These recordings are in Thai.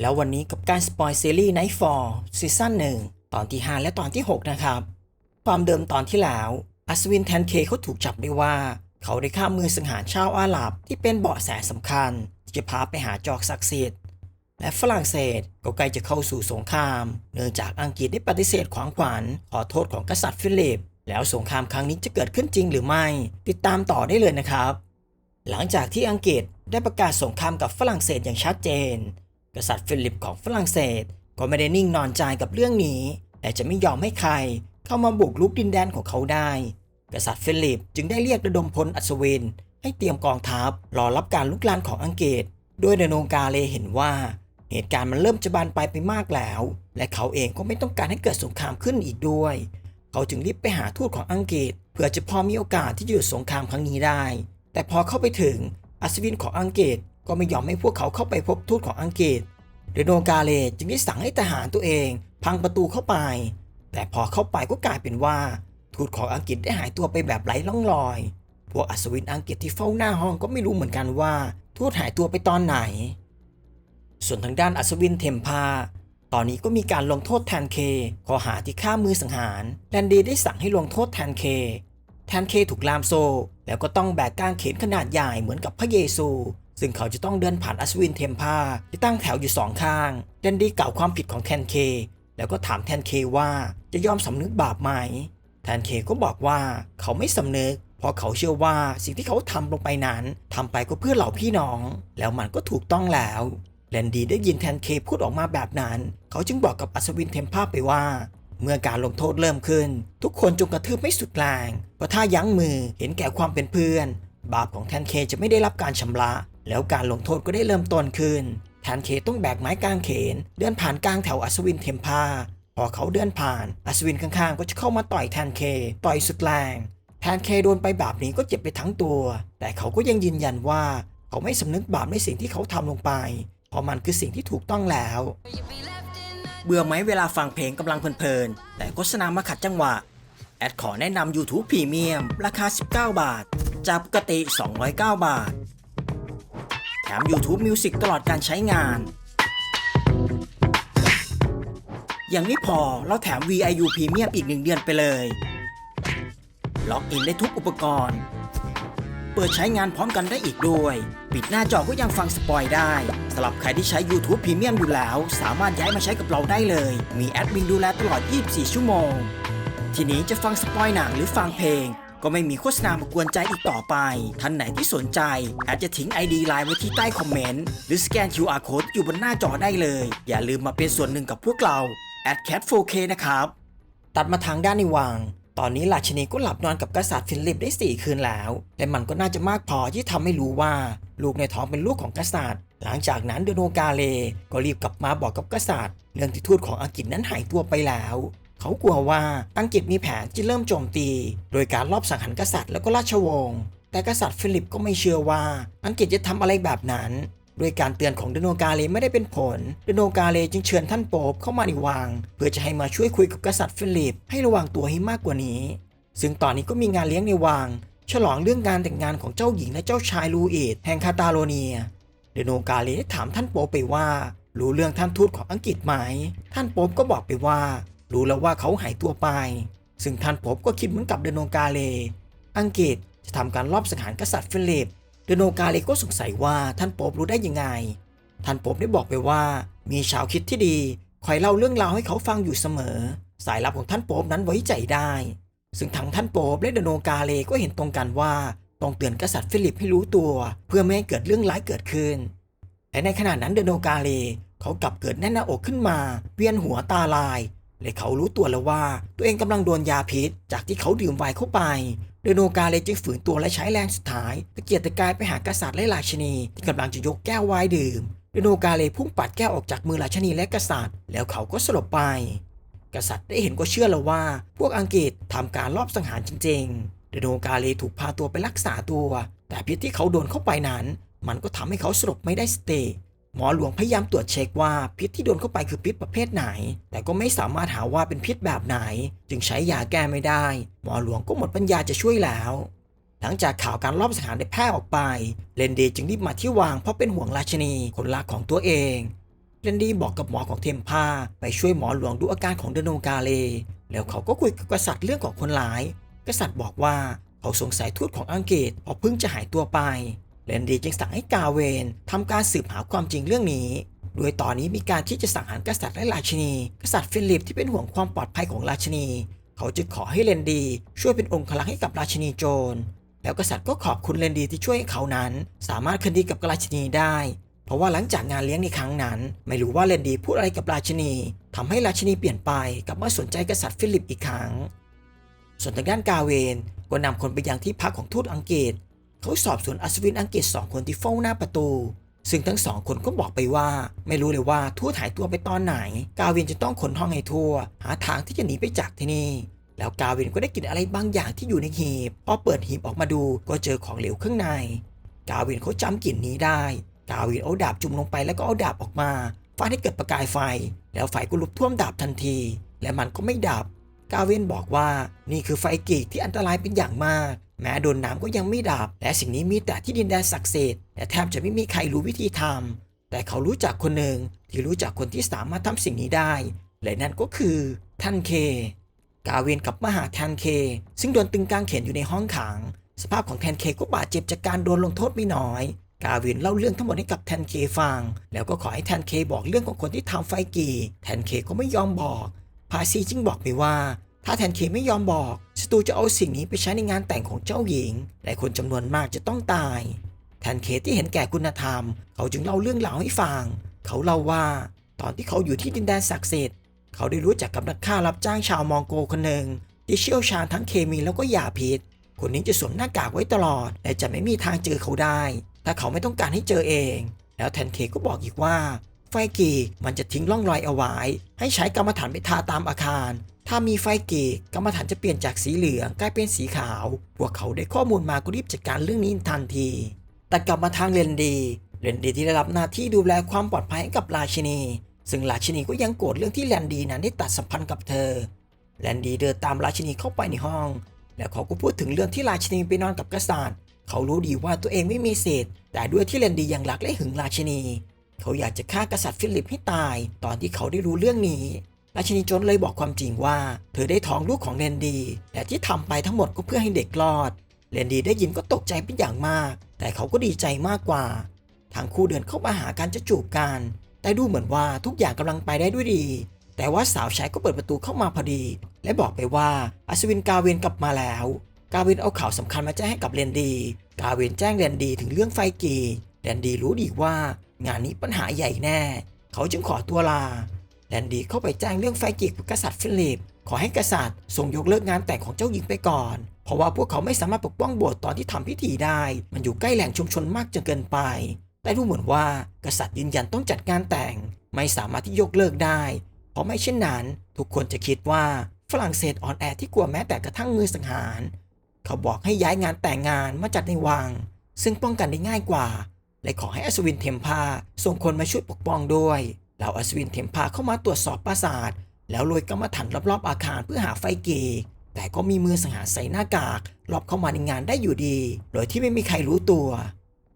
แล้ววันนี้กับการสปอยซีรีส์ Nightfall ซีซั่น1 ตอนที่ 5 และตอนที่ 6 นะครับ ความเดิมตอนที่แล้วอัศวินแทนเคเขาถูกจับได้ว่า เขาได้ฆ่ามือสังหารชาวอาหรับที่เป็นเบาะแสสำคัญ ที่จะพาไปหาจอกศักดิ์สิทธิ์และฝรั่งเศสก็ใกล้จะเข้าสู่สงคราม เนื่องจากอังกฤษได้ปฏิเสธขวางขวัญขอโทษของกษัตริย์ฟิลิป แล้วสงครามครั้งนี้จะเกิดขึ้นจริงหรือไม่ ติดตามต่อได้เลยนะครับ หลังจากที่อังกฤษได้ประกาศสงครามกับฝรั่งเศสอย่างชัดเจน กษัตริย์ฟิลิปของฝรั่งเศส ก็ไม่ได้นิ่งนอนใจกับเรื่องนี้ แต่จะไม่ยอมให้ใครเข้ามาบุกรุกดินแดนของเขาได้ กษัตริย์ฟิลิปจึงได้เรียกระดมพลอัศวิน ให้เตรียมกองทัพรอรับการลุกลานของอังกฤษโดยเดโนกาเลเห็นว่า เหตุการณ์มันเริ่มจะบานปลายไปมากแล้ว และเขาเองก็ไม่ต้องการให้เกิดสงครามขึ้นอีกด้วย เขาจึงรีบไปหาทูตของอังกฤษ เพื่อจะพอมีโอกาสที่จะหยุดสงครามครั้งนี้ได้ แต่พอเข้าไปถึงอัศวินของอังกฤษ ก็ไม่ยอมให้พวกเขาเข้าไปพบทูตของอังกฤษเรโนกาเลจึงได้สั่งให้ทหารตัวเอง พังประตูเข้าไป แต่พอเข้าไปก็กลายเป็นว่า ทูตของอังกฤษได้หายตัวไปแบบไร้ร่องรอย พวกอัศวินอังกฤษที่เฝ้าหน้าห้องก็ไม่รู้เหมือนกันว่า ทูตหายตัวไปตอนไหน ส่วนทางด้านอัศวินเทมพา ตอนนี้ก็มีการลงโทษแทนเคข้อหาที่ฆ่ามือสังหารแลนดีได้สั่งให้ลงโทษแทนเคแทนเคถูกลามโซ แล้วก็ต้องแบกก้างเขนขนาดใหญ่เหมือนกับพระเยซู ซึ่งเขาจะต้องเดินผ่านอัศวินเทมพาที่ตั้งแถวอยู่สองข้างแดนดี้กล่าวความผิดของแทนเค แล้วก็ถามแทนเคว่าจะยอมสำนึกบาปไหม แทนเคก็บอกว่าเขาไม่สำนึกเพราะเขาเชื่อว่าสิ่งที่เขาทำลงไปนั้นทำไปก็เพื่อเหล่าพี่น้อง แล้วมันก็ถูกต้องแล้วแลนดีได้ยินแทนเคพูดออกมาแบบนั้น เขาจึงบอกกับอัศวินเทมพาไปว่าเมื่อการลงโทษเริ่มขึ้น ทุกคนจงกระทืบไม่สุดแรงเพราะถ้ายั้งมือเห็นแก่ความเป็นเพื่อน บาปของแทนเคจะไม่ได้รับการชำระ แล้วการลงโทษก็ได้เริ่มต้นขึ้นแทนเคต้องแบกไม้กางเขน เดินผ่านกลางแถวอัศวินเทมพาพอเขาเดินผ่านอัศวินข้างๆ ก็จะเข้ามาต่อยแทนเค ต่อยสุดแรงแทนเคโดนไปแบบนี้ก็เจ็บไปทั้งตัว แต่เขาก็ยังยืนยันว่า เขาไม่สำนึกบาปในสิ่งที่เขาทำลงไป เพราะมันคือสิ่งที่ถูกต้องแล้ว เบื่อไหมเวลาฟังเพลงกำลังเพลินๆ แต่โฆษณามาขัดจังหวะ แอดขอแนะนำ YouTube Premium ราคา 19 บาท จากปกติ 209 บาท ม YouTube Music ตลอดการใช้งานยังไม่พอเราแถม VIU Premium อีก1เดือนไปเลย ล็อกอินได้ทุกอุปกรณ์ เปิดใช้งานพร้อมกันได้อีกด้วย ปิดหน้าจอก็ยังฟังสปอยได้สำหรับใครที่ใช้ YouTube Premium อยู่แล้ว สามารถย้ายมาใช้กับเราได้เลย มีแอดมินดูแลตลอด 24 ชั่วโมง ทีนี้จะฟังสปอยหนังหรือฟังเพลง ก็ไม่มีโฆษณามากวนใจอีกต่อไป ท่านไหนที่สนใจอาจจะทิ้ง ID ไลน์ไว้ที่ใต้คอมเมนต์ หรือสแกน QR Code อยู่บนหน้าจอได้เลย อย่าลืมมาเป็นส่วนหนึ่งกับพวกเรา a d c a t 4K นะครับ ตัดมาทางด้านในวัง ตอนนี้ราชินีก็หลับนอนกับกษัตริย์ฟิลิปได้ 4 คืนแล้ว และมันก็น่าจะมากพอที่ทำให้รู้ว่า ลูกในท้องเป็นลูกของกษัตริย์ หลังจากนั้นเดโนกาเลก็รีบกลับมาบอกกับกษัตริย์ เรื่องที่ทูตของอังกฤษนั้นหายตัวไปแล้ว เขากลัวว่าอังกฤษมีแผนจะเริ่มโจมตี โดยการลอบสังหารกษัตริย์แล้วก็ราชวงศ์แต่กษัตริย์ฟิลิปก็ไม่เชื่อว่าอังกฤษจะทำอะไรแบบนั้นโดยการเตือนของเดโนกาเลไม่ได้เป็นผล เดโนกาเลจึงเชิญท่านโป๊ปเข้ามาในวัง เพื่อจะให้มาช่วยคุยกับกษัตริย์ฟิลิป ให้ระวังตัวให้มากกว่านี้ ซึ่งตอนนี้ก็มีงานเลี้ยงในวัง ฉลองเรื่องการแต่งงานของเจ้าหญิงและเจ้าชายลูอิดแห่งคาตาโลเนีย เดโนกาเลถามท่านโป๊ปไปว่า รู้เรื่องท่านทูตของอังกฤษไหม ท่านโป๊ปก็บอกไปว่า รู้แล้วว่าเขาหายตัวไป ซึ่งท่านโป๊ปก็คิดเหมือนกับเดโนกาเล อังกฤษจะทำการลอบสังหารกษัตริย์ฟิลิป เดโนกาเลก็สงสัยว่าท่านโป๊ปรู้ได้ยังไง ท่านโป๊ปได้บอกไปว่า มีชาวคิดที่ดีคอยเล่าเรื่องราวให้เขาฟังอยู่เสมอ สายลับของท่านโป๊ปนั้นไว้ใจได้ ซึ่งทั้งท่านโป๊ปและเดโนกาเลก็เห็นตรงกันว่าต้องเตือนกษัตริย์ฟิลิปให้รู้ตัว เพื่อไม่ให้เกิดเรื่องร้ายเกิดขึ้นและในขณะนั้นเดโนกาเลเขากลับเกิดแน่นหน้าอกขึ้นมา เวียนหัวตาลาย และเขารู้ตัวแล้วว่าตัวเองกำลังโดนยาพิษ จากที่เขาดื่มไวน์เข้าไปเดโนกาเลจึงฝืนตัวและใช้แรงสุดท้ายตะเกียกตะกายไปหากษัตริย์และราชินีที่กำลังจะยกแก้วไวน์ดื่มเดโนกาเลพุ่งปัดแก้วออกจากมือราชินีและกษัตริย์ แล้วเขาก็สลบไป กษัตริย์ได้เห็นก็เชื่อแล้วว่า พวกอังกฤษทำการลอบสังหารจริง ๆ เดโนกาเลถูกพาตัวไปรักษาตัว แต่พิษที่เขาโดนเข้าไปนั้น มันก็ทำให้เขาสลบไม่ได้สติ หมอหลวงพยายามตรวจเช็คว่าพิษที่โดนเข้าไปคือพิษประเภทไหน แต่ก็ไม่สามารถหาว่าเป็นพิษแบบไหน จึงใช้ยาแก้ไม่ได้ หมอหลวงก็หมดปัญญาจะช่วยแล้ว หลังจากข่าวการลอบสังหารได้แพร่ออกไป เลนเดย์จึงรีบมาที่วังเพราะเป็นห่วงราชนีคนรักของตัวเองเรนดีบอกกับหมอของเทมพาไปช่วยหมอหลวงดูอาการของเดโนกาเล แล้วเขาก็คุยกับกษัตริย์เรื่องของคนร้าย กษัตริย์บอกว่าเขาสงสัยทูตของอังกฤษเพราะเพิ่งจะหายตัวไป เรนดีจึงสั่งให้กาเวนทำการสืบหาความจริงเรื่องนี้ โดยตอนนี้มีการที่จะสังหารกษัตริย์และราชินี กษัตริย์ฟิลิปที่เป็นห่วงความปลอดภัยของราชินี เขาจึงขอให้เรนดีช่วยเป็นองค์คลักษ์ให้กับราชินีโจร แล้วกษัตริย์ก็ขอบคุณเรนดีที่ช่วยให้เขานั้น สามารถคืนดีกับราชินีได้ เพราะว่าหลังจากงานเลี้ยงในครั้งนั้น ไม่รู้ว่าเรนดีพูดอะไรกับราชินีทำให้ราชินีเปลี่ยนไปกับมาสนใจกษัตริย์ฟิลิปอีกครั้ง ส่วนทางด้านกาเวนก็นำคนไปยังที่พักของทูตอังกฤษ เขาสอบสวนอัศวินอังกฤษสองคนที่เฝ้าหน้าประตู ซึ่งทั้งสองคนก็บอกไปว่า ไม่รู้เลยว่าทูตหายตัวไปตอนไหน กาเวนจะต้องขนห้องให้ทั่ว หาทางที่จะหนีไปจากที่นี่ แล้วกาเวนก็ได้กลิ่นอะไรบางอย่างที่อยู่ในหีบพอเปิดหีบออกมาดูก็เจอของเหลวข้างใน กาเวนเขาจำกลิ่นนี้ได้ กาเวนเอาดาบจุ่มลงไปแล้วก็เอาดาบออกมาฟาดให้เกิดประกายไฟ แล้วไฟก็ลุกท่วมดาบทันที และมันก็ไม่ดับกาเวนบอกว่านี่คือไฟกีกที่อันตรายเป็นอย่างมาก แม้โดนน้ำก็ยังไม่ดับ และสิ่งนี้มีแต่ที่ดินแดนศักดิ์สิทธิ์และแทบจะไม่มีใครรู้วิธีทำแต่เขารู้จักคนหนึ่งที่รู้จักคนที่สามารถทำสิ่งนี้ได้ และนั่นก็คือท่านเค กาเวนกับมหาแทนเค ซึ่งโดนตึงกางเขนอยู่ในห้องขัง สภาพของแทนเคก็บาดเจ็บจากการโดนลงโทษไม่น้อย กาเวนเล่าเรื่องทั้งหมดให้กับแทนเคฟัง แล้วก็ขอให้แทนเคบอกเรื่องของคนที่ทำไฟกีแทนเคก็ไม่ยอมบอก พาซีจึงบอกไปว่า ถ้าแทนเคไม่ยอมบอกสตูจะเอาสิ่งนี้ไปใช้ในงานแต่งของเจ้าหญิง และคนจำนวนมากจะต้องตาย แทนเคที่เห็นแก่คุณธรรม เขาจึงเล่าเรื่องราวให้ฟัง เขาเล่าว่าตอนที่เขาอยู่ที่ดินแดนศักดิ์สิทธิ์ เขาได้รู้จักกับนักฆ่ารับจ้างชาวมองโกคนหนึ่งที่เชี่ยวชาญทั้งเคมีแล้วก็ยาพิษ คนนี้จะสวมหน้ากากไว้ตลอด และจะไม่มีทางเจอเขาได้ ถ้าเขาไม่ต้องการให้เจอเอง แล้วแทนเคก็บอกอีกว่า ไฟกีมันจะทิ้งร่องรอยเอาไว้ ให้ใช้กรรมฐานไปทาตามอาคาร ถ้ามีไฟเกีกรรมฐานจะเปลี่ยนจากสีเหลืองกลายเป็นสีขาว พวกเขาได้ข้อมูลมาก็รีบจัดการเรื่องนี้ทันที แต่กลับมาทางเรนดี เรนดีที่ได้รับหน้าที่ดูแลความปลอดภัยให้กับราชินี ซึ่งราชินีก็ยังโกรธเรื่องที่แลนดีนั้นได้ตัดสัมพันธ์กับเธอ แลนดีเดินตามราชินีเข้าไปในห้อง แล้วเขาก็พูดถึงเรื่องที่ราชินีไปนอนกับกษัตริย์ เขารู้ดีว่าตัวเองไม่มีสิทธิ์แต่ด้วยที่แลนดียังรักและหึงราชินี เขาอยากจะฆ่ากษัตริย์ฟิลิปให้ตาย ตอนที่เขาได้รู้เรื่องนี้ ราชินีโจนเลยบอกความจริงว่า เธอได้ท้องลูกของแลนดีและที่ทำไปทั้งหมดก็เพื่อให้เด็กรอดแลนดีได้ยินก็ตกใจเป็นอย่างมาก แต่เขาก็ดีใจมากกว่า ทั้งคู่เดินเข้ามาหากันจะจูบกัน แต่ดูเหมือนว่าทุกอย่างกำลังไปได้ด้วยดี แต่ว่าสาวใช้ก็เปิดประตูเข้ามาพอดี และบอกไปว่าอัศวินกาเวนกลับมาแล้ว กาเวนเอาข่าวสำคัญมาแจ้งให้กับเรนดี กาเวนแจ้งเรนดีถึงเรื่องไฟกีเรนดีรู้ดีว่า งานนี้ปัญหาใหญ่แน่ เขาจึงขอตัวลา แรนดีเข้าไปแจ้งเรื่องไฟกีกับกษัตริย์ฟิลิป ขอให้กษัตริย์ทรงยกเลิกงานแต่งของเจ้าหญิงไปก่อน เพราะว่าพวกเขาไม่สามารถปกป้องโบสถ์ตอนที่ทำพิธีได้ มันอยู่ใกล้แหล่งชุมชนมากจนเกินไป แต่ดูเหมือนว่ากษัตริย์ยืนยันต้องจัดงานแต่ง ไม่สามารถที่ยกเลิกได้ เพราะไม่เช่นนั้น ทุกคนจะคิดว่าฝรั่งเศสอ่อนแอที่กลัวแม้แต่กระทั่งมือสังหาร เขาบอกให้ย้ายงานแต่งงานมาจัดในวัง ซึ่งป้องกันได้ง่ายกว่า และขอให้อัศวินเทมพาส่งคนมาช่วยปกป้องด้วย เหล่าอัศวินเทมพาเข้ามาตรวจสอบปราสาท แล้วโรยกรรมฐานรอบๆอาคารเพื่อหาไฟเกแต่ก็มีมือสังหารใส่หน้ากากรอบเข้ามาในงานได้อยู่ดี โดยที่ไม่มีใครรู้ตัว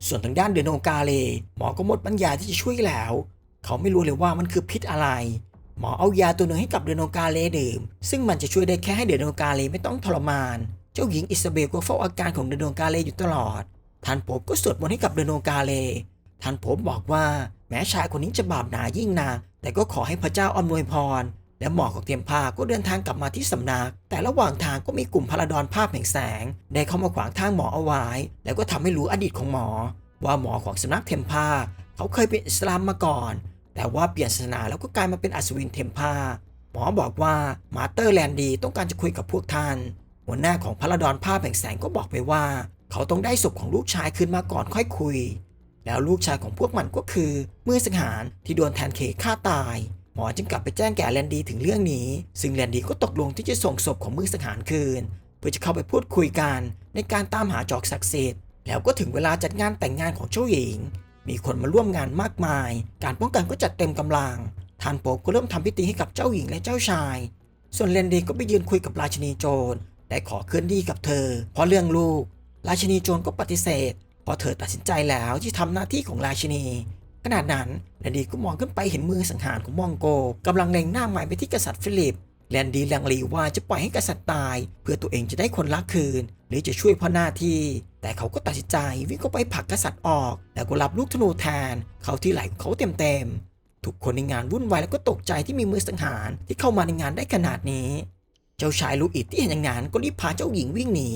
ส่วนทางด้านเดโนกาเล หมอก็หมดปัญญาที่จะช่วยแล้ว เขาไม่รู้เลยว่ามันคือพิษอะไร หมอเอายาตัวหนึ่งให้กับเดโนกาเลดื่ม ซึ่งมันจะช่วยได้แค่ให้เดโนกาเลไม่ต้องทรมาน เจ้าหญิงอิซาเบลก็เฝ้าอาการของเดโนกาเลอยู่ตลอด ท่านผมก็สวดมนต์ให้กับเดโนกาเล ท่านผมบอกว่า แม้ชายคนนี้จะบาปหนายิ่งนักแต่ก็ขอให้พระเจ้าอำนวยพร และหมอของเทียมพาก็เดินทางกลับมาที่สำนัก แต่ระหว่างทางก็มีกลุ่มพลาดอนภาพแห่งแสง ได้เข้ามาขวางทางหมอเอาไว้ แล้วก็ทำให้รู้อดีตของหมอ ว่าหมอของสำนักเทมพาเขาเคยเป็นอิสลามมาก่อน แต่ว่าเปลี่ยนศาสนาแล้วก็กลายมาเป็นอัศวินเทมพาหมอบอกว่ามาสเตอร์แลนดีต้องการจะคุยกับพวกท่าน หัวหน้าของพลาดอนภาพแห่งแสงก็บอกไปว่า เขาต้องได้ศพของลูกชายคืนมาก่อนค่อยคุย แล้วลูกชายของพวกมันก็คือมือสังหารที่โดนแทนเคฆ่าตาย หมอจึงกลับไปแจ้งแก่แลนดีถึงเรื่องนี้ ซึ่งแลนดีก็ตกลงที่จะส่งศพของมือสังหารคืน เพื่อจะเข้าไปพูดคุยกันในการตามหาจอกศักดิ์สิทธิ์แล้วก็ถึงเวลาจัดงานแต่งงานของเจ้าหญิง มีคนมาร่วมงานมากมาย การป้องกันก็จัดเต็มกำลังท่านโป๊ปก็เริ่มทำพิธีให้กับเจ้าหญิงและเจ้าชาย ส่วนแลนดีก็ไปยืนคุยกับราชินีโจรและขอคืนดีกับเธอ เพราะเรื่องลูก ราชินีโจรก็ปฏิเสธ พราะเธอตัดสินใจแล้วที่ทำหน้าที่ของราชินี ขณะนั้นแลนดีก็มองขึ้นไปเห็นมือสังหารของมองโกกำลังเล็งหน้าหมายไปที่กษัตริย์ฟิลิปแลนดีลังเลว่าจะปล่อยให้กษัตริย์ตาย เพื่อตัวเองจะได้คนรักคืน หรือจะช่วยพ่อหน้าที่ แต่เขาก็ตัดสินใจวิ่งเข้าไปผลักกษัตริย์ออก แล้วก็รับลูกธนูแทน เขาที่ไหล่ของเขาเต็มๆทุกคนในงานวุ่นวายแล้วก็ตกใจที่มีมือสังหารที่เข้ามาในงานได้ขนาดนี้ เจ้าชายลูอิดที่เห็นอย่างนั้นก็รีบพาเจ้าหญิงวิ่งหนี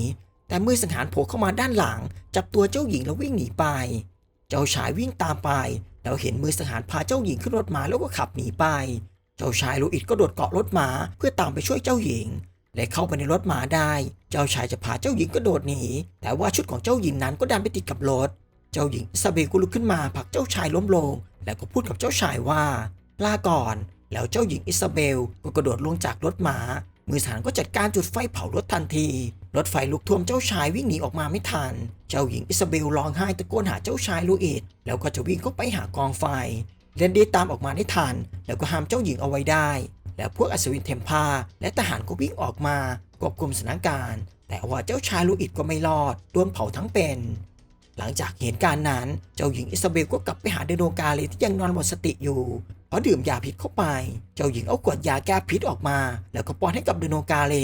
แต่มือสังหารโผล่เข้ามาด้านหลัง จับตัวเจ้าหญิงแล้ววิ่งหนีไป เจ้าชายวิ่งตามไป แล้วเห็นมือสังหารพาเจ้าหญิงขึ้นรถม้าแล้วก็ขับหนีไป เจ้าชายลูอิดก็โดดเกาะรถม้าเพื่อตามไปช่วยเจ้าหญิง และเข้าไปในรถม้าได้ เจ้าชายจะพาเจ้าหญิงก็โดดหนี แต่ว่าชุดของเจ้าหญิงนั้นก็ดันไปติดกับรถ เจ้าหญิงซาเบก็ลุกขึ้นมาผลักเจ้าชายล้มลง แล้วก็พูดกับเจ้าชายว่าลาก่อน แล้วเจ้าหญิงอิซาเบลก็กระโดดลงจากรถม้ามือสหารก็จัดการจุดไฟเผารถทันที รถไฟลุกท่วมเจ้าชายวิ่งหนีออกมาไม่ทัน เจ้าหญิงอิซาเบลร้องไห้ตะโกนหาเจ้าชายลูอิดแล้วก็จะวิ่งเข้าไปหากองไฟเรนดีตามออกมาได้ทัน แล้วก็ห้ามเจ้าหญิงเอาไว้ได้ แล้วพวกอัศวินเทมพาและทหารก็วิ่งออกมาควบคุมสถานการณ์ แต่ว่าเจ้าชายลูอิดก็ไม่รอดโดนเผาทั้งเป็น หลังจากเหตุการณ์นั้น เจ้าหญิงอิซาเบลก็กลับไปหาเดโนกาเลที่ยังนอนหมดสติอยู่เพราะดื่มยาพิษเข้าไป เจ้าหญิงเอาขวดยาแก้พิษออกมา แล้วก็ป้อนให้กับเดโนกาเล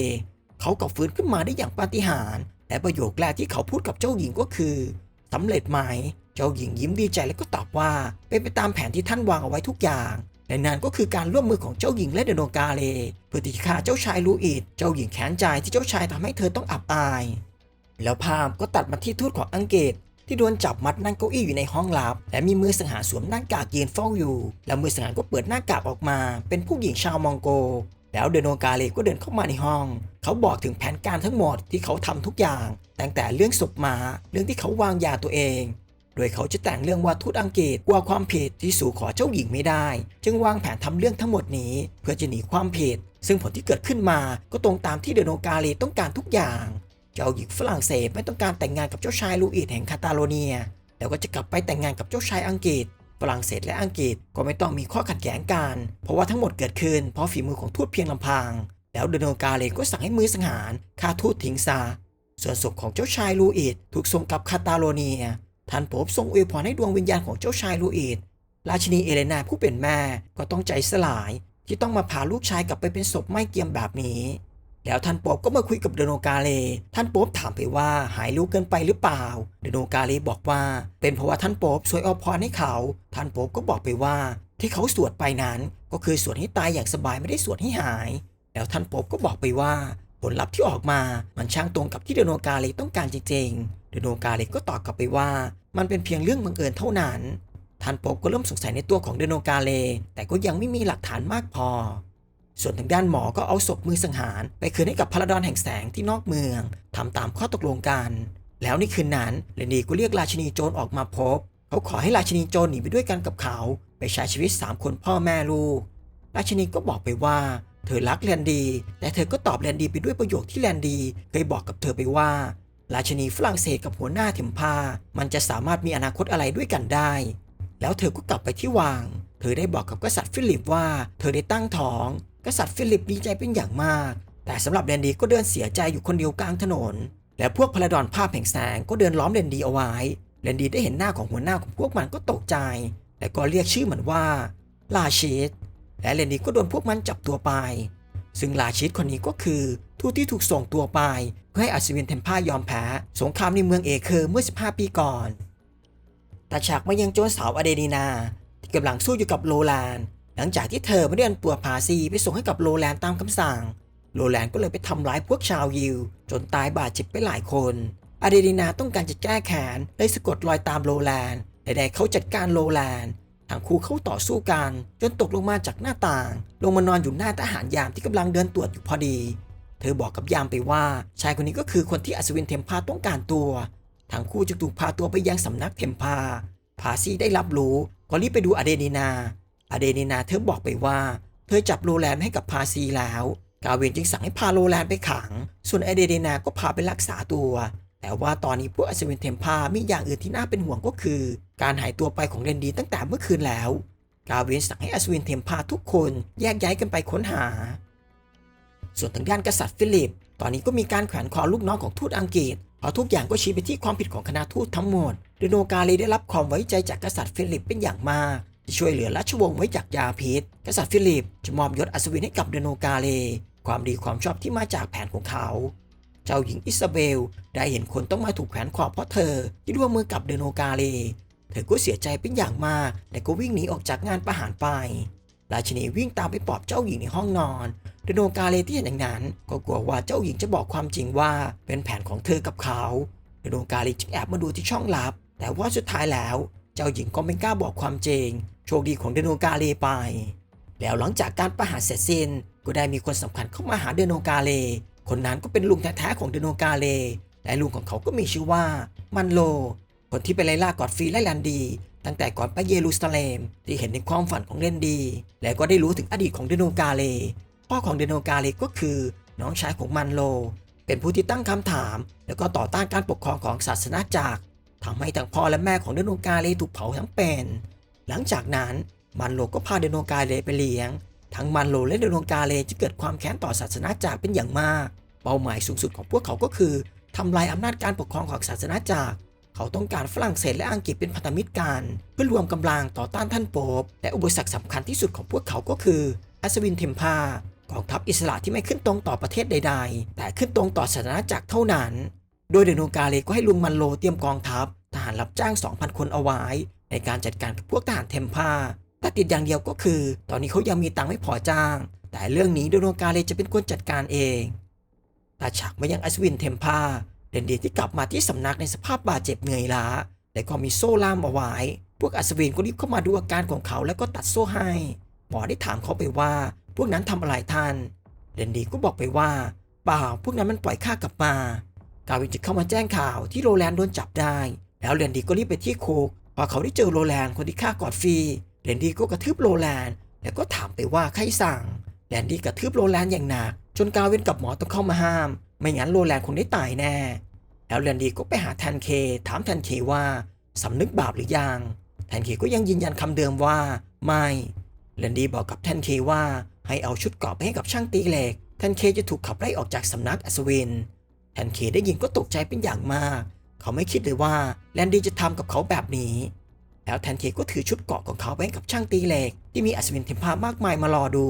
เขากลับฟื้นขึ้นมาได้อย่างปาฏิหาริย์และประโยคแรกที่เขาพูดกับเจ้าหญิงก็คือสำเร็จไหม เจ้าหญิงยิ้มดีใจแล้วก็ตอบว่า เป็นไปตามแผนที่ท่านวางเอาไว้ทุกอย่างและนั่นก็คือการร่วมมือของเจ้าหญิงและเดโนกาเลเพื่อที่จะฆ่าเจ้าชายลูอิดเจ้าหญิงแค้นใจที่เจ้าชายทำให้เธอต้องอับอาย แล้วภาพก็ตัดมาที่ทูตของอังกฤษ ที่โดนจับมัดนั่งเก้าอี้อยู่ในห้องลับ และมีมือสังหารสวมหน้ากากยืนเฝ้าอยู่ แล้วมือสังหารก็เปิดหน้ากากออกมา เป็นผู้หญิงชาวมองโก แล้วเดโนกาเลก็เดินเข้ามาในห้อง เขาบอกถึงแผนการทั้งหมดที่เขาทำทุกอย่าง ตั้งแต่เรื่องศพหมา เรื่องที่เขาวางยาตัวเอง โดยเขาจะแต่งเรื่องว่าทูตอังกฤษกลัวความผิดที่สู่ขอเจ้าหญิงไม่ได้ จึงวางแผนทำเรื่องทั้งหมดนี้ เพื่อจะหนีความผิด ซึ่งผลที่เกิดขึ้นมาก็ตรงตามที่เดโนกาเลต้องการทุกอย่าง เจ้าหญิงฝรั่งเศสไม่ต้องการแต่งงานกับเจ้าชายลูอิดแห่งคาตาโลเนีย แล้วก็จะกลับไปแต่งงานกับเจ้าชายอังกฤษ ฝรั่งเศสและอังกฤษก็ไม่ต้องมีข้อขัดแย้งกัน เพราะว่าทั้งหมดเกิดขึ้นเพราะฝีมือของทูตเพียงลำพัง แล้วเดโนกาเลก็สั่งให้มือสังหารฆ่าทูตทิ้งซาส่วนศพของเจ้าชายลูอิดถูกส่งกลับคาตาโลเนียท่านโป๊ปทรงอวยพรให้ดวงวิญญาณของเจ้าชายลูอิดราชินีเอเลนาผู้เป็นแม่ก็ต้องใจสลาย ที่ต้องมาพาลูกชายกลับไปเป็นศพไม่เกียมแบบนี้ แล้วท่านป๊ปก็มาคุยกับเดโนกาเล ท่านป๊ปถามไปว่าหายรู้เกินไปหรือเปล่า เดโนกาเลบอกว่า เป็นเพราะว่าท่านป๊ปสวยอภพรให้เขา ท่านป๊ปก็บอกไปว่า ที่เขาสวดไปนั้น ก็คือสวดให้ตายอย่างสบายไม่ได้สวดให้หาย แล้วท่านป๊ปก็บอกไปว่า ผลลัพธ์ที่ออกมา มันช่างตรงกับที่เดโนกาเลต้องการจริงๆ เดโนกาเลก็ตอบกลับไปว่า มันเป็นเพียงเรื่องบังเอิญเท่านั้น ท่านป๊ปก็เริ่มสงสัยในตัวของเดโนกาเล แต่ก็ยังไม่มีหลักฐานมากพอ ส่วนทางด้านหมอก็เอาศพมือสังหารไปคืนให้กับพระดอนแห่งแสงที่นอกเมืองทำตามข้อตกลงกัน แล้วในคืนนั้นเรนนีก็เรียกราชินีโจรออกมาพบ เขาขอให้ราชินีโจรหนีไปด้วยกันกับเขา ไปใช้ชีวิต 3 คนพ่อแม่ลูก ราชินีก็บอกไปว่า เธอรักแลนดี แต่เธอก็ตอบแลนดีไปด้วยประโยคที่แลนดีเคยบอกกับเธอไปว่า ราชินีฝรั่งเศสกับหัวหน้าเทมพามันจะสามารถมีอนาคตอะไรด้วยกันได้ แล้วเธอก็กลับไปที่วังเธอได้บอกกับกษัตริย์ฟิลิปว่า เธอได้ตั้งท้อง กษัตริย์ฟิลิปดีใจเป็นอย่างมาก แต่สำหรับแลนดีก็เดินเสียใจอยู่คนเดียวกลางถนน และพวกพลดอนภาพแห่งแสงก็เดินล้อมแลนดีเอาไว้แลนดีได้เห็นหน้าของหัวหน้าของพวกมันก็ตกใจ และก็เรียกชื่อมันว่าลาชิตและแลนดีก็โดนพวกมันจับตัวไป ซึ่งลาชิตคนนี้ก็คือทูตที่ถูกส่งตัวไป เพื่อให้อัศวินเทมพายอมแพ้ สงครามในเมืองเอเคอร์เมื่อ 15 ปีก่อนตัดฉากมายังโจรสาวอเดนีนา ที่กำลังสู้อยู่กับโรแลน หลังจากที่เธอไม่ได้เอาตัวพาซีไปส่งให้กับโรแลนตามคำสั่ง โรแลนก็เลยไปทำร้ายพวกชาวยิว จนตายบาดเจ็บไปหลายคนอเดนีนาต้องการจะแก้แค้นเลยสะกดรอยตามโรแลนแต่ได้เขาจัดการโรแลนทั้งคู่เข้าต่อสู้กันจนตกลงมาจากหน้าต่าง ลงมานอนอยู่หน้าทหารยามที่กำลังเดินตรวจอยู่พอดี เธอบอกกับยามไปว่า ชายคนนี้ก็คือคนที่อัศวินเทมพาต้องการตัวทั้งคู่จะถูกพาตัวไปยังสำนักเทมพาพาซีได้รับรู้ก็รีบไปดูอเดนีนา อเดนีนาเธอบอกไปว่า เธอจับโรแลนด์ให้กับพาซีแล้ว กาเวนจึงสั่งให้พาโรแลนด์ไปขัง ส่วนอเดนีนาก็พาไปรักษาตัว แต่ว่าตอนนี้พวกอัศวินเทมพามีอย่างอื่นที่น่าเป็นห่วงก็คือ การหายตัวไปของเรนดีตั้งแต่เมื่อคืนแล้ว กาเวนสั่งให้อัศวินเทมพาทุกคนแยกย้ายกันไปค้นหา ส่วนทางด้านกษัตริย์ฟิลิป ตอนนี้ก็มีการแขวนคอลูกน้องของทูตอังกฤษพราะทุกอย่างก็ชี้ไปที่ความผิดของคณะทูตทั้งหมดเดโนกาเลได้รับความไว้ใจจากกษัตริย์ฟิลิปเป็นอย่างมาก ช่วยเหลือราชวงศ์ไว้จากยาพิษ กษัตริย์ฟิลิปจะมอบยศอัศวินให้กับเดโนกาเล ความดีความชอบที่มาจากแผนของเขา เจ้าหญิงอิซาเบล ได้เห็นคนต้องมาถูกแขวนคอเพราะเธอที่ร่วมมือกับเดโนกาเล เธอก็เสียใจเป็นอย่างมากแต่ก็วิ่งหนีออกจากงานประหารไปราชินีวิ่งตามไปปลอบเจ้าหญิงในห้องนอน เดโนกาเลที่เห็นอย่างนั้น ก็กลัวว่าเจ้าหญิงจะบอกความจริงว่าเป็นแผนของเธอกับเขา เดโนกาเลจึงแอบมาดูที่ช่องลับ แต่ว่าสุดท้ายแล้ว เจ้าหญิงก็ไม่กล้าบอกความจริง โชคดีของเดโนกาเลไป แล้วหลังจากการประหารเสร็จสิ้นก็ได้มีคนสำคัญเข้ามาหาเดโนกาเล คนนั้นก็เป็นลุงแท้ๆของเดโนกาเล และลุงของเขาก็มีชื่อว่ามันโล คนที่ไปไล่ล่ากอดฟรีไล่แลนดี ตั้งแต่ก่อนไปเยรูซาเล็มที่เห็นในความฝันของเรนดี และก็ได้รู้ถึงอดีตของเดโนกาเล พ่อของเดโนกาเลก็คือน้องชายของมันโล เป็นผู้ที่ตั้งคำถาม แล้วก็ต่อต้านการปกครองของศาสนาจักรทำให้ทั้งพ่อและแม่ของเดโนกาเลถูกเผาทั้งเป็น หลังจากนั้นมันโลก็พาเดโนกาเลไปเลี้ยง ทั้งมันโลและเดโนกาเลจะเกิดความแค้นต่อศาสนาจักรเป็นอย่างมาก เป้าหมายสูงสุดของพวกเขาก็คือทำลายอำนาจการปกครองของศาสนาจักรเขาต้องการฝรั่งเศสและอังกฤษเป็นพันธมิตรกันเพื่อรวมกำลังต่อต้านท่านโป๊ปและอุปสรรคสำคัญที่สุดของพวกเขาก็คืออัศวินเทมพากองทัพอิสระที่ไม่ขึ้นตรงต่อประเทศใด ๆ แต่ขึ้นตรงต่อศาสนาจักรเท่านั้น โดยเดโนกาเลก็ให้ลุงมันโลเตรียมกองทัพทหารรับจ้าง 2,000 คนเอาไว้ ในการจัดการกับพวกทหารเทมพาแต่ติดอย่างเดียวก็คือ ตอนนี้เขายังมีตังค์ไม่พอจ้าง แต่เรื่องนี้เดโนกาเลจะเป็นคนจัดการเองต่ฉากมายังอัศวินเทมพาเดนดีที่กลับมาที่สำนักในสภาพบาดเจ็บเหนื่อยล้าแต่ก็มีโซ่ล่ามเอาไว้ พวกอัศวินก็รีบเข้ามาดูอาการของเขาแล้วก็ตัดโซ่ให้หมอได้ถามเขาไปว่า พวกนั้นทำอะไรท่านเดนดีก็บอกไปว่าเปล่าพวกนั้นมันปล่อยข้ากลับมา กาวินจึงเข้ามาแจ้งข่าวที่โรแลนด์โดนจับได้ แล้วเรนดีก็รีบไปที่คุก พอเขาได้เจอโรแลนด์คนที่ฆ่ากอดฟรีเรนดี้ก็กระทืบโรแลนด์แล้วก็ถามไปว่าใครสั่งแรนดี้กระทืบโรแลนด์อย่างหนัก จนกาเวนกับหมอต้องเข้ามาห้าม ไม่งั้นโรแลนด์คงได้ตายแน่ แล้วแรนดี้ก็ไปหาแทนเคถามแทนเคว่าสำนึกบาปหรือยังแทนเคก็ยังยืนยันคำเดิมว่าไม่แรนดี้บอกกับแทนเคว่าให้เอาชุดกราะไปให้กับช่างตีเหล็กแทนเคจะถูกขับไล่ออกจากสำนักอัศวินแทนเคได้ยินก็ตกใจเป็นอย่างมาก เขาไม่คิดเลยว่าแลนดี้จะทำกับเขาแบบนี้ แล้วแทนเคก็ถือชุดเกาะของเขาไว้กับช่างตีเหล็ก ที่มีอัศวินเทมพามากมายมารอดู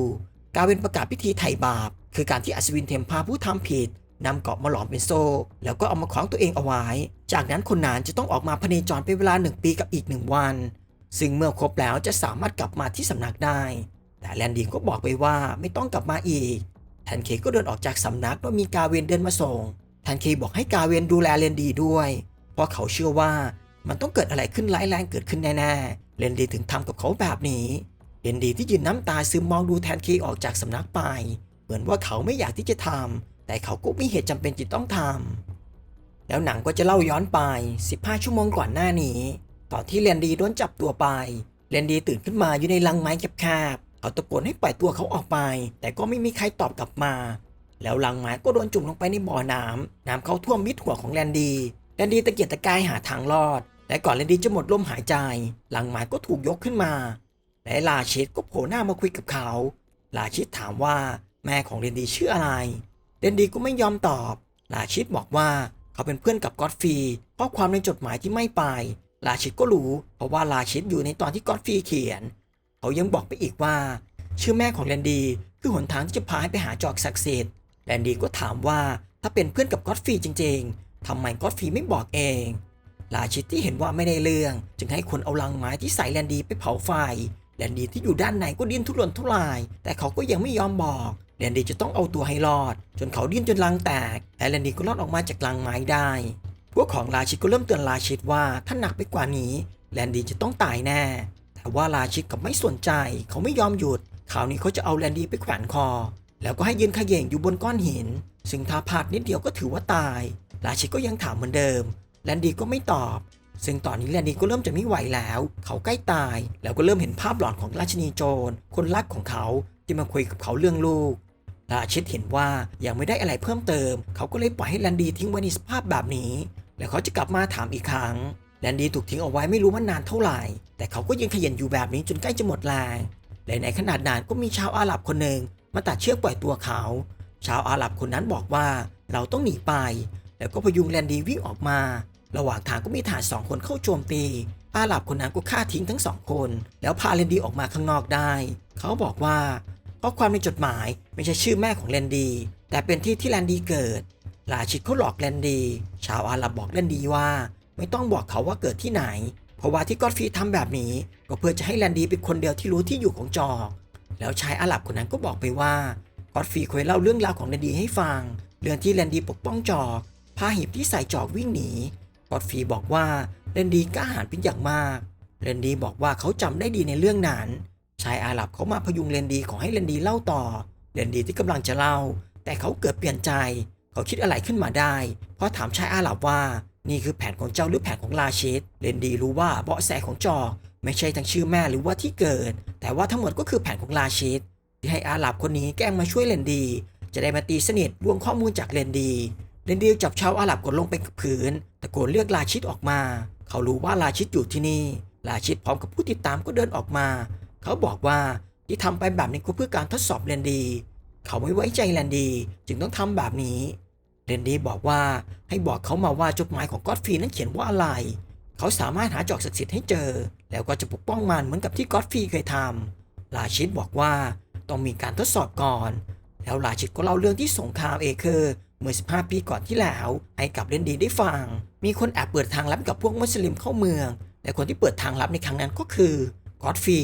กาเวนประกาศพิธีไถ่บาป คือการที่อัศวินเทมพาผู้ทำผิดนำเกาะมาหลอมเป็นโซ่ แล้วก็เอามาคล้องตัวเองเอาไว้ จากนั้นคนนั้นจะต้องออกมาพเนจรเป็นเวลาหนึ่งปีกับอีกหนึ่งวัน ซึ่งเมื่อครบแล้วจะสามารถกลับมาที่สำนักได้ แต่แลนดิงก็บอกไปว่าไม่ต้องกลับมาอีก แทนเคก็เดินออกจากสำนักโดยมีกาเวนเดินมาส่ง แทนเคบอกให้กาเวนดูแลเลนดีด้วย เพราะเขาเชื่อว่ามันต้องเกิดอะไรขึ้นร้ายแรงเกิดขึ้นแน่ๆเลนดีถึงทำกับเขาแบบนี้เลนดีที่ยืนน้ำตาซึมมองดูแทนเคออกจากสำนักไป เหมือนว่าเขาไม่อยากที่จะทำแต่เขาก็มีเหตุจำเป็นที่ต้องทำแล้วหนังก็จะเล่าย้อนไป 15 ชั่วโมงก่อนหน้านี้ ตอนที่เลนดีโดนจับตัวไปเลนดีตื่นขึ้นมาอยู่ในลังไม้แคบๆเขาตะโกนให้ปล่อยตัวเขาออกไป แต่ก็ไม่มีใครตอบกลับมา แล้วลังไม้ก็โดนจุ่มลงไปในบ่อน้ำน้ำเข้าท่วมมิดหัวของแลนดี แลนดีตะเกียกตะกายหาทางรอด และก่อนแลนดีจะหมดลมหายใจ หลังไม้ก็ถูกยกขึ้นมา และลาชิดก็โผล่หน้ามาคุยกับเขา ลาชิดถามว่าแม่ของเรนดีชื่ออะไรเรนดีก็ไม่ยอมตอบ ลาชิดบอกว่าเขาเป็นเพื่อนกับก็อดฟรีเพราะความในจดหมายที่ไม่ไป ลาชิดก็รู้ เพราะว่าลาชิดอยู่ในตอนที่ก็อดฟรีเขียน เขายังบอกไปอีกว่า ชื่อแม่ของแรนดีคือหนทางที่จะพาให้ไปหาจอกศักดิ์สิทธิ์แรนดีก็ถามว่าถ้าเป็นเพื่อนกับก็อดฟรีจริง ๆ ทำไมก็อดฟรีไม่บอกเองลาชิดที่เห็นว่าไม่ได้เรื่อง จึงให้คนเอาลังไม้ที่ใส่แรนดีไปเผาไฟแรนดีที่อยู่ด้านในก็ดิ้นทุรนทุราย แต่เขาก็ยังไม่ยอมบอกแรนดีจะต้องเอาตัวให้รอด จนเขาดิ้นจนลังแตกและแรนดีก็รอดออกมาจากลังไม้ได้ พวกของราชิดก็เริ่มเตือนราชิดว่าถ้าหนักไปกว่านี้แรนดีจะต้องตายแน่ แต่ว่าราชิดกลับไม่สนใจ เขาไม่ยอมหยุดคราวนี้เขาจะเอาแรนดีไปแขวนคอ แล้วก็ให้ยืนขย่งอยู่บนก้อนหิน ซึ่งถ้าพลาดนิดเดียวก็ถือว่าตาย ราชิก็ยังถามเหมือนเดิมแรนดีก็ไม่ตอบ ซึ่งตอนนี้แรนดีก็เริ่มจะไม่ไหวแล้ว เขาใกล้ตาย แล้วก็เริ่มเห็นภาพหลอนของราชินีโจร คนรักของเขาที่มาคุยกับเขาเรื่องลูก ราชิดเห็นว่ายังไม่ได้อะไรเพิ่มเติม เขาก็เลยปล่อยให้แรนดีทิ้งไว้ในสภาพแบบนี้ แล้วเขาจะกลับมาถามอีกครั้งแรนดีถูกทิ้งเอาไว้ไม่รู้ว่านานเท่าไหร่ แต่เขาก็ยังขยันอยู่แบบนี้จนใกล้จะหมดแรงและในขนาดนั้นก็มีชาวอาหรับคนหนึ่ง มาตัดเชือกปล่อยตัวเขา ชาวอาหรับคนนั้นบอกว่าเราต้องหนีไป แล้วก็พยุงแลนดีวิ่งออกมา ระหว่างทางก็มีทหารสองคนเข้าโจมตี อาหรับคนนั้นก็ฆ่าทิ้งทั้งสองคน แล้วพาแลนดีออกมาข้างนอกได้ เขาบอกว่าข้อความในจดหมายไม่ใช่ชื่อแม่ของแลนดี แต่เป็นที่ที่แลนดีเกิด ลาชิดเขาหลอกแลนดี ชาวอาหรับบอกแลนดีว่า ไม่ต้องบอกเขาว่าเกิดที่ไหน เพราะว่าที่กอดฟรีทำแบบนี้ ก็เพื่อจะให้แลนดีเป็นคนเดียวที่รู้ที่อยู่ของจอก แล้วชายอาหรับคนนั้นก็บอกไปว่ากอดฟรีเคยเล่าเรื่องราวของแลนดีให้ฟัง เรื่องที่แลนดีปกป้องจอกพาหีบที่ใส่จอกวิ่งหนีกอดฟรีบอกว่าแลนดีกล้าหาญเป็นอย่างมากแลนดีบอกว่าเขาจำได้ดีในเรื่องนั้น ชายอาหรับเขามาพยุงแลนดีขอให้แลนดีเล่าต่อแลนดีที่กำลังจะเล่า แต่เขาเกิดเปลี่ยนใจ เขาคิดอะไรขึ้นมาได้ เพราะถามชายอาหรับว่า นี่คือแผนของเจ้าหรือแผนของราชิดเรนดีรู้ว่าเบาะแสของจอก ไม่ใช่ทั้งชื่อแม่หรือว่าที่เกิด แต่ว่าทั้งหมดก็คือแผนของราชิดที่ให้อาหรับคนนี้แกล้งมาช่วยเรนดี จะได้มาตีสนิทลวงข้อมูลจากเรนดีเรนดีจับชาวอาหรับกดลงไปกับพื้นตะโกนเรียกราชิดออกมา เขารู้ว่าราชิดอยู่ที่นี่ราชิดพร้อมกับผู้ติดตามก็เดินออกมา เขาบอกว่าที่ทำไปแบบนี้ก็เพื่อการทดสอบเรนดี เขาไม่ไว้ใจแลนดี จึงต้องทำแบบนี้เรนดีบอกว่าให้บอกเขามาว่าจดหมายของก็อดฟีนั้นเขียนว่าอะไร เขาสามารถหาจอกศักดิ์สิทธิ์ให้เจอ แล้วก็จะปกป้องมันเหมือนกับที่ก็อดฟรีเคยทำลาชิดบอกว่าต้องมีการทดสอบก่อน แล้วลาชิดก็เล่าเรื่องที่สงครามเอเคอร์เมื่อ 15 ปีก่อนที่แล้วให้กับเรนดีได้ฟัง มีคนแอบเปิดทางลับกับพวกมุสลิมเข้าเมืองและคนที่เปิดทางลับในครั้งนั้นก็คือก็อดฟรี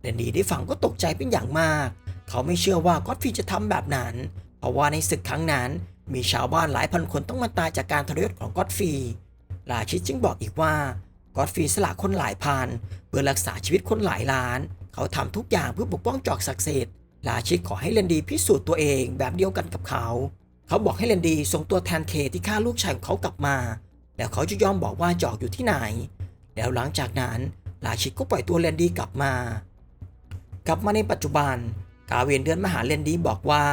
เรนดีได้ฟังก็ตกใจเป็นอย่างมาก เขาไม่เชื่อว่าก็อดฟรีจะทำแบบนั้น เพราะว่าในศึกครั้งนั้น มีชาวบ้านหลายพันคนต้องมาตายจากการทรยศของก็อดฟรีลาชิดจึงบอกอีกว่า ก็อดฟรีสละคนหลายพันเพื่อรักษาชีวิตคนหลายล้าน เขาทำทุกอย่างเพื่อปกป้องจอกศักดิ์สิทธิ์ลาชิดขอให้เรนดีพิสูจน์ตัวเองแบบเดียวกันกับเขา เขาบอกให้เรนดีส่งตัวแทนเคที่ฆ่าลูกชายของเขากลับมา แล้วเขาจะยอมบอกว่าจอกอยู่ที่ไหน แล้วหลังจากนั้นลาชิดก็ปล่อยตัวเรนดีกลับมา กลับมาในปัจจุบัน กาเวนเดินมาหาเรนดีบอกว่า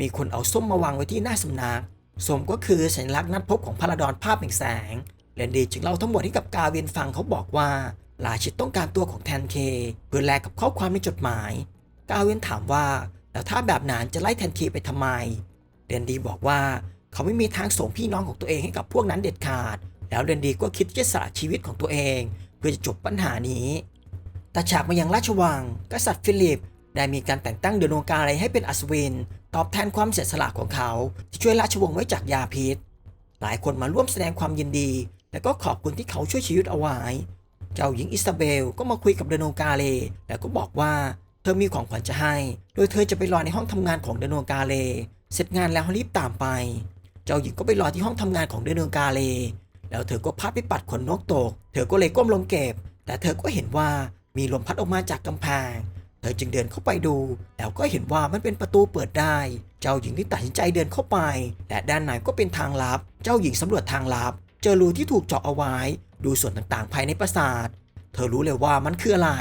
มีคนเอาส้มมาวางไว้ที่หน้าสำนัก ส้มก็คือสัญลักษณ์นัดพบของพาราดอนภาพแห่งแสง เรนดีจึงเล่าทั้งหมดให้กับกาเวนฟังเขาบอกว่าลาชิดต้องการตัวของแทนเคเพื่อแลกกับข้อความในจดหมาย กาเวนถามว่าแล้วถ้าแบบนั้นจะไล่แทนเคไปทำไมเรนดีบอกว่าเขาไม่มีทางส่งพี่น้องของตัวเองให้กับพวกนั้นเด็ดขาด แล้วเรนดีก็คิดจะสละชีวิตของตัวเอง เพื่อจะจบปัญหานี้ตัดฉากมายังราชวัง กษัตริย์ฟิลิป ได้มีการแต่งตั้งเดโนกาอะไรให้เป็นอัศวิน ตอบแทนความเสียสละของเขา ที่ช่วยราชวงศ์ไว้จากยาพิษ หลายคนมาร่วมแสดงความยินดี และก็ขอบคุณที่เขาช่วยชีวิตเอาไว้ เจ้าหญิงอิซาเบลก็มาคุยกับเดโนกาเล แล้วก็บอกว่าเธอมีของขวัญจะให้ โดยเธอจะไปรอในห้องทำงานของเดโนกาเล เสร็จงานแล้วรีบตามไป เจ้าหญิงก็ไปรอที่ห้องทำงานของเดโนกาเล แล้วเธอก็พัดไปปัดขนนกตก เธอก็เลยก้มลงเก็บ แต่เธอก็เห็นว่ามีลมพัดออกมาจากกำแพงเธอจึงเดินเข้าไปดู แล้วก็เห็นว่ามันเป็นประตูเปิดได้ เจ้าหญิงที่ตัดสินใจเดินเข้าไป และด้านในก็เป็นทางลับ เจ้าหญิงสำรวจทางลับ จอรูที่ถูกเจาะเอาไว้ ดูส่วนต่างๆ ภายในปราสาท เธอรู้เลยว่ามันคืออะไร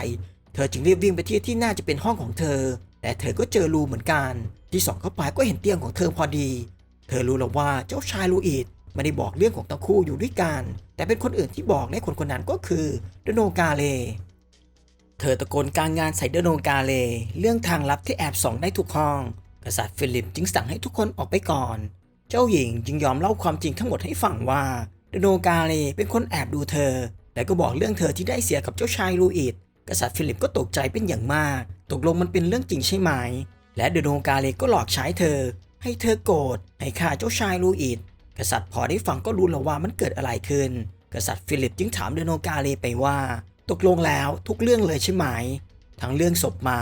เธอจึงรีบวิ่งไปที่ที่น่าจะเป็นห้องของเธอ แต่เธอก็เจอรูเหมือนกัน ที่ส่องเข้าไปก็เห็นเตียงของเธอพอดี เธอรู้แล้วว่าเจ้าชายลูอิดไม่ได้บอกเรื่องของทั้งคู่อยู่ด้วยกัน แต่เป็นคนอื่นที่บอกและคนคนนั้นก็คือเดโนกาเล เธอตะโกนกลางงานใส่เดโนกาเล เรื่องทางลับที่แอบส่องได้ทุกห้อง กษัตริย์ฟิลิปจึงสั่งให้ทุกคนออกไปก่อน เจ้าหญิงจึงยอมเล่าความจริงทั้งหมดให้ฟังว่า เดโนกาเลเป็นคนแอบดูเธอ และก็บอกเรื่องเธอที่ได้เสียกับเจ้าชายลูอิดกษัตริย์ฟิลิปก็ตกใจเป็นอย่างมาก ตกลงมันเป็นเรื่องจริงใช่ไหม และเดโนกาเลก็หลอกใช้เธอ ให้เธอโกรธให้ฆ่าเจ้าชายลูอิดกษัตริย์พอได้ฟังก็รู้แล้วว่ามันเกิดอะไรขึ้น กษัตริย์ฟิลิปจึงถามเดโนกาเลไปว่า ตกลงแล้วทุกเรื่องเลยใช่ไหม ทั้งเรื่องศพม้า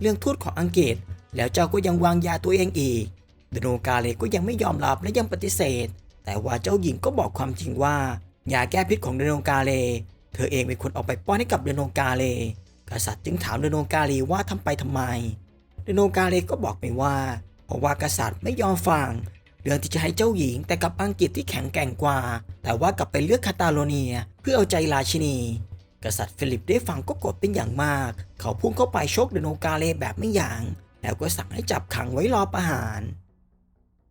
เรื่องทูตของอังกฤษ แล้วเจ้าก็ยังวางยาตัวเองอีก เดโนกาเลก็ยังไม่ยอมรับและยังปฏิเสธ แต่ว่าเจ้าหญิงก็บอกความจริงว่ายาแก้พิษของเดโนกาเล เธอเองเป็นคนเอาไปป้อนให้กับเดโนกาเล กษัตริย์จึงถามเดโนกาเลว่าทำไปทำไม เดโนกาเลก็บอกไปว่าเพราะว่ากษัตริย์ไม่ยอมฟังเรื่องที่จะให้เจ้าหญิงแต่กับอังกฤษที่แข็งแกร่งกว่า แต่ว่ากลับไปเลือกคาตาโลเนีย เพื่อเอาใจราชินี กษัตริย์ฟิลิปได้ฟังก็โกรธเป็นอย่างมาก เขาพุ่งเข้าไปชกเดโนกาเลแบบไม่ยัง้งแล้วก็สั่งให้จับขังไว้รอประหาร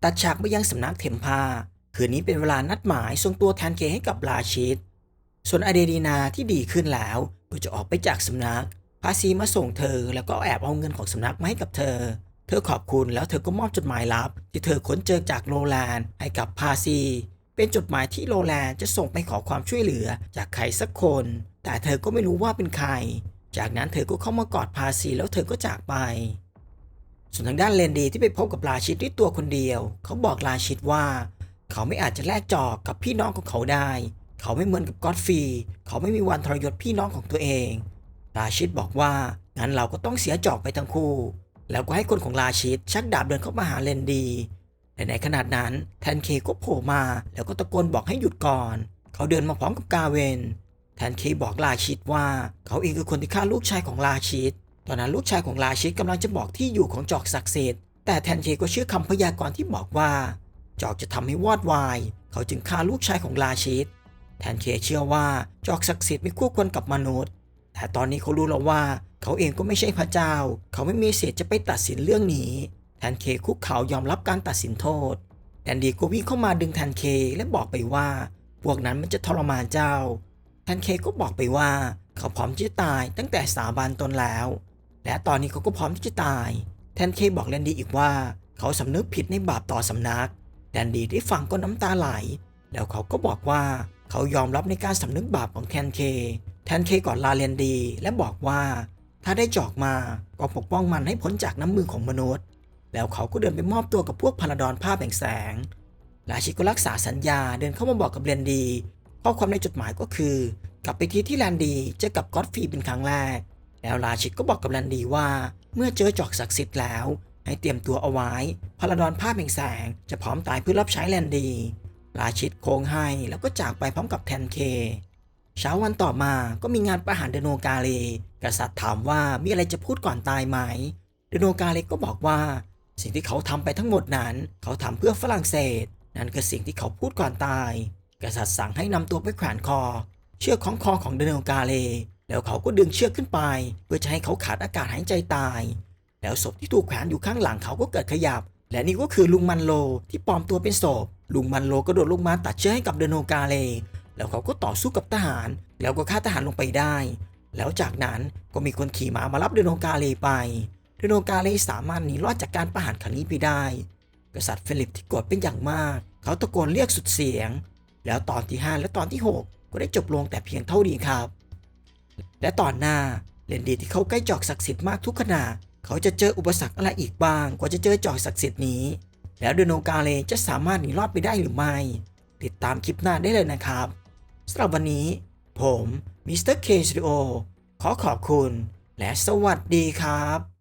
ตัดฉากไปยังสำนักเทมพา คืนนี้เป็นเวลานัดหมายส่งตัวแทนเคให้กับราชิดส่วนอเดรีนาที่ดีขึ้นแล้วก็จะออกไปจากสำนักพาซีมาส่งเธอแล้วก็แอบเอาเงินของสำนักมาให้กับเธอ เธอขอบคุณแล้วเธอก็มอบจดหมายลับ ที่เธอค้นเจอจากโรแลนด์ให้กับพาซี เป็นจดหมายที่โรแลนด์จะส่งไปขอความช่วยเหลือจากใครสักคน แต่เธอก็ไม่รู้ว่าเป็นใคร จากนั้นเธอก็เข้ามากอดพาซีแล้วเธอก็จากไป ส่วนทางด้านเลนดีที่ไปพบกับราชิตด้วยตัวคนเดียว เขาบอกราชิตว่า เขาไม่อาจจะแลกจอกกับพี่น้องของเขาได้ เขาไม่เหมือนกับก็อดฟรีเขาไม่มีวันทรยศพี่น้องของตัวเอง ราชิตบอกว่างั้นเราก็ต้องเสียจอกไปทั้งคู่ แล้วก็ให้คนของราชิตชักดาบเดินเข้ามาหาเลนดีแต่ในขณะนั้นแทนเคก็โผล่มาแล้วก็ตะโกนบอกให้หยุดก่อน เขาเดินมาพร้อมกับกาเวนแทนเคบอกราชิตว่า เขาเองคือคนที่ฆ่าลูกชายของราชิตตอนนั้นลูกชายของราชิตกำลังจะบอกที่อยู่ของจอกศักดิ์สิทธิ์แต่แทนเคก็เชื่อคำพยากรณ์ที่บอกว่า จอกจะทำให้วอดวาย เขาจึงฆ่าลูกชายของราชิต แทนเคเชื่อว่าจอกศักดิ์สิทธิ์ไม่คู่ควรกับมนุษย์ แต่ตอนนี้เขารู้แล้วว่า เขาเองก็ไม่ใช่พระเจ้า เขาไม่มีสิทธิ์จะไปตัดสินเรื่องนี้ แทนเคคุกเขายอมรับการตัดสินโทษแอนดี้ก็วิ่งเข้ามาดึงแทนเคและบอกไปว่า พวกนั้นมันจะทรมานเจ้า แทนเคก็บอกไปว่า เขาพร้อมที่จะตายตั้งแต่สาบานตนแล้ว และตอนนี้เขาก็พร้อมที่จะตาย แทนเคบอกแลนดี้อีกว่า เขาสำนึกผิดในบาปต่อสำนัก แลนดีได้ฟังก็น้ำตาไหล แล้วเขาก็บอกว่าเขายอมรับในการสำนึกบาปของแทนเค แทนเคกอนลาแลนดี และบอกว่า ถ้าได้จอกมาก็ปกป้องมันให้พ้นจากน้ำมือของมนุษย์ แล้วเขาก็เดินไปมอบตัวกับพวกพาราดอนภาพแห่งแสง ราชิตก็รักษาสัญญาเดินเข้ามาบอกกับแลนดี ข้อความในจดหมายก็คือ กลับไปที่ที่แลนดีเจอกับก็อดฟีเป็นครั้งแรก แล้วราชิตก็บอกกับแลนดีว่า เมื่อเจอจอกศักดิ์สิทธิ์แล้ว ให้เตรียมตัวเอาไว้พารดอนภาพแห่งแสงจะพร้อมตายเพื่อรับใช้แลนดีราชิตโค้งให้แล้วก็จากไปพร้อมกับแทนเค เช้าวันต่อมาก็มีงานประหารเดโนกาเลกษัตริย์ถามว่ามีอะไรจะพูดก่อนตายไหม เดโนกาเลก็บอกว่า สิ่งที่เขาทำไปทั้งหมดนั้น เขาทำเพื่อฝรั่งเศส นั่นคือสิ่งที่เขาพูดก่อนตาย กษัตริย์สั่งให้นำตัวไปแขวนคอ เชือกของคอของเดโนกาเล แล้วเขาก็ดึงเชือกขึ้นไป เพื่อจะให้เขาขาดอากาศหายใจตาย แล้วศพที่ถูกแขวนอยู่ข้างหลังเขาก็เกิดขยับ และนี่ก็คือลุงมันโลที่ปลอมตัวเป็นศพ ลุงมันโลก็โดดลงมาตัดเชือกให้กับเดโนกาเล แล้วเขาก็ต่อสู้กับทหาร แล้วก็ฆ่าทหารลงไปได้ แล้วจากนั้นก็มีคนขี่ม้ามารับเดโนกาเลไป เดโนกาเลสามารถหนีรอดจากการประหารครั้งนี้ไปได้ กษัตริย์ฟิลิปที่โกรธเป็นอย่างมาก เขาตะโกนเรียกสุดเสียง แล้วตอนที่ 5 และตอนที่ 6 ก็ได้จบลงแต่เพียงเท่านี้ครับ และตอนหน้าเลนดีที่เขาใกล้จอกศักดิ์สิทธิ์มากทุกขณะ เขาจะเจออุปสรรคอะไรอีกบ้าง กว่าจะเจอจอยศักดิ์สิทธิ์นี้ แล้วเดโนกาเลจะสามารถหนีรอดไปได้หรือไม่ ติดตามคลิปหน้าได้เลยนะครับสำหรับวันนี้ ผมมิสเตอร์เคสติโอขอขอบคุณ และสวัสดีครับ